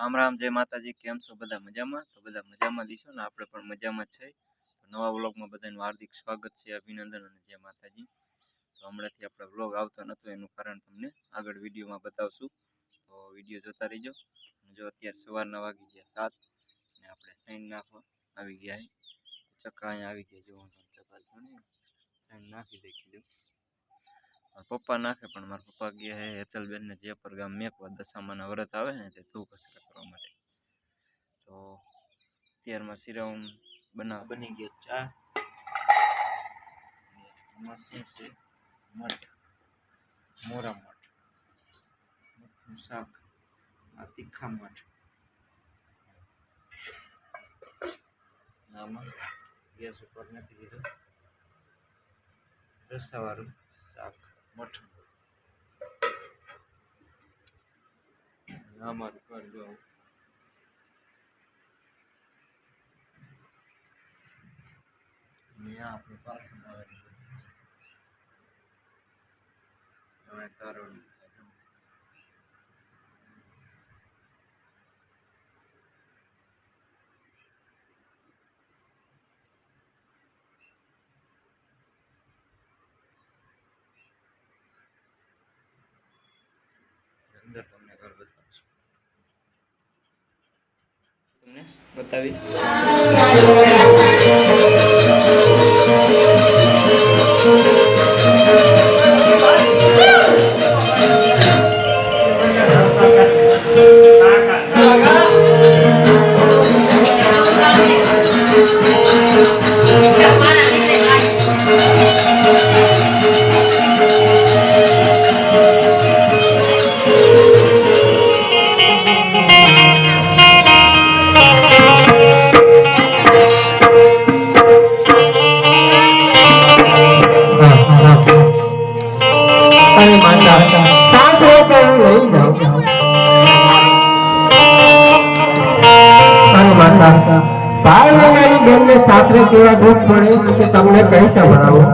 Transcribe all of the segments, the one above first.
રામ રામ, જય માતાજી, કેમ છો? બધા મજામાં? તો બધા મજામાં દીશો ને આપણે પણ મજામાં છે. નવા વ્લોગમાં બધાનું હાર્દિક સ્વાગત છે, અભિનંદન અને જય માતાજી. તો હમણાંથી આપણે વ્લોગ આવતો નહોતો એનું કારણ તમને આગળ વિડીયોમાં બતાવશું. તો વીડિયો જોતા રહીજો. જો અત્યારે સવારના વાગી ગયા સાત, ને આપણે સાઈન નાખવા આવી ગયા ચક્કા અહીંયા આવી ગયા જો ચક્કા છો ને. નાખી દઈ કીધું મારા પપ્પા નાખે પણ મારા પપ્પા ગયા હે હેતલબેનને જેપર ગામ મેકવા દશામાના વ્રત આવે ને તે ધૂ કસરા કરવા માટે તો અત્યારમાં સિરાઉન બના બની ગયો ચા અને એમાં શું છે મઠ મોરા મઠ મઠનું શાક આ તીખા મઠ અને આમાં ગેસ ઉપર નાખી દીધું રસાવાળું શાક આ મારું ઘર જો આ આપણે આવેલું બધું. હવે તારોડી થાય જો. અંદર તમને ઘર બતાવશું તમને બતાવી. અરે માતા સાસરે પણ લઈ જાઉં અરે માતા ભાઈ વગાડી બેનને સાસરે કેવા દુઃખ પડે કે તમને કઈ સંભળાવું?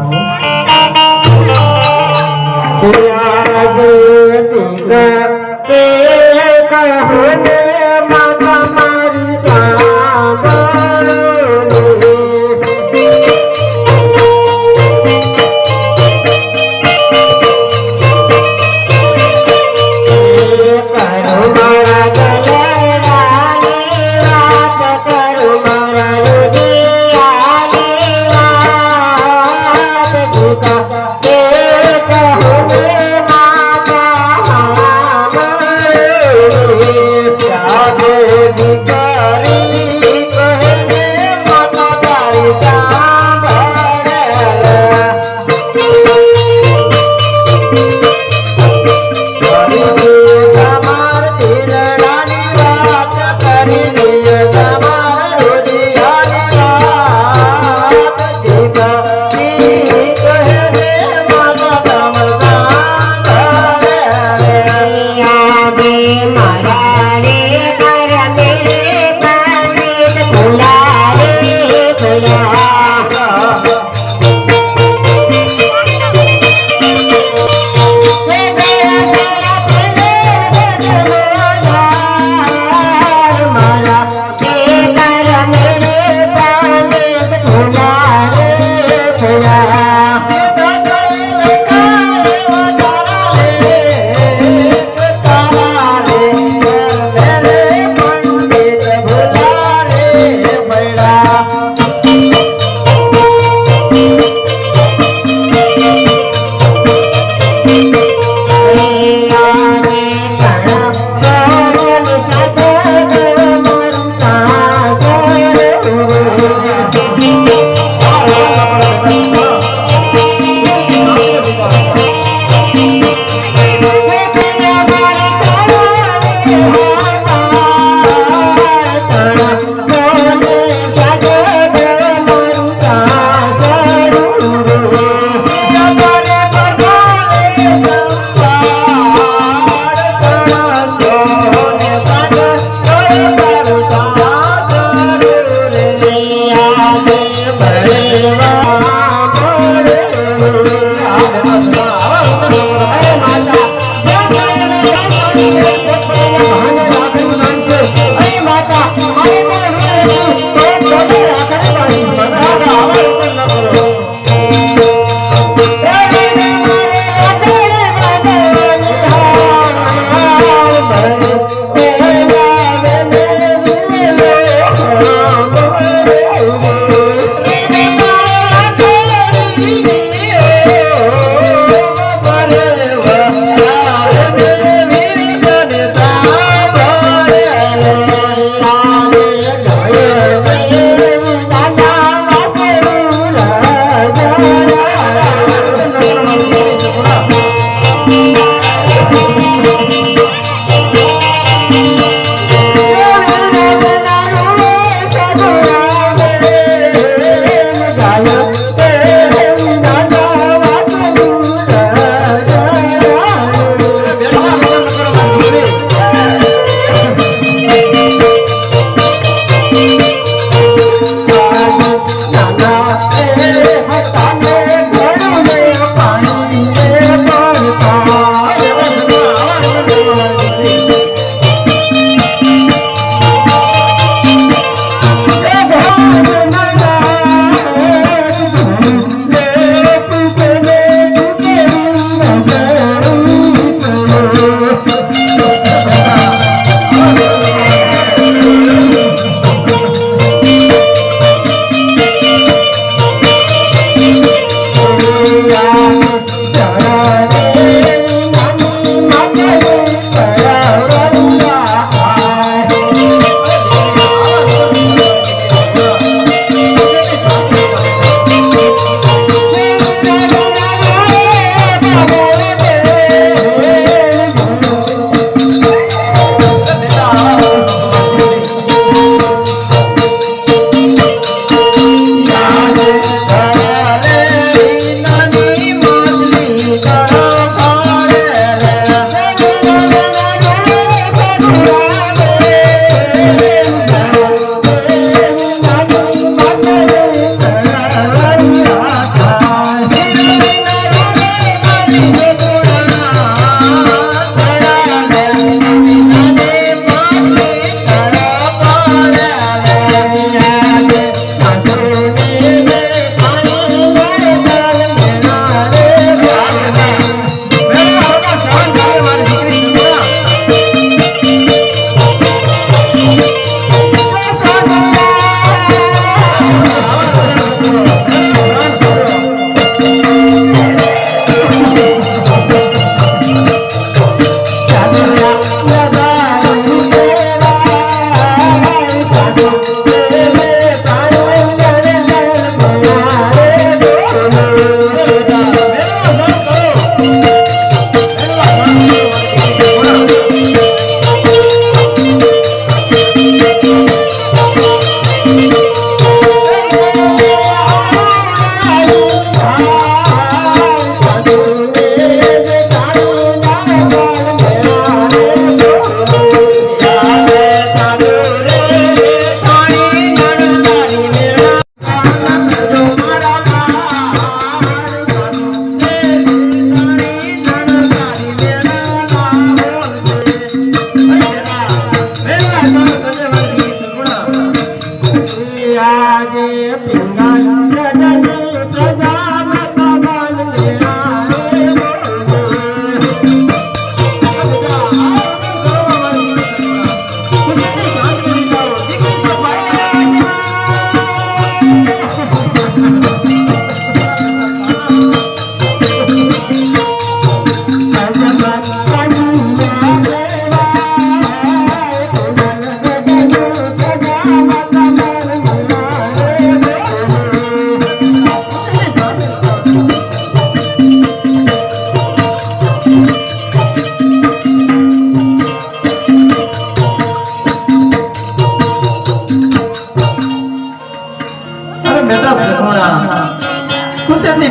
la la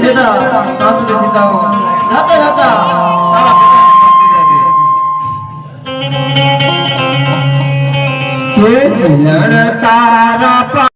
여자 나왔으면 된다고 나다 나다. 따라 따라 따라.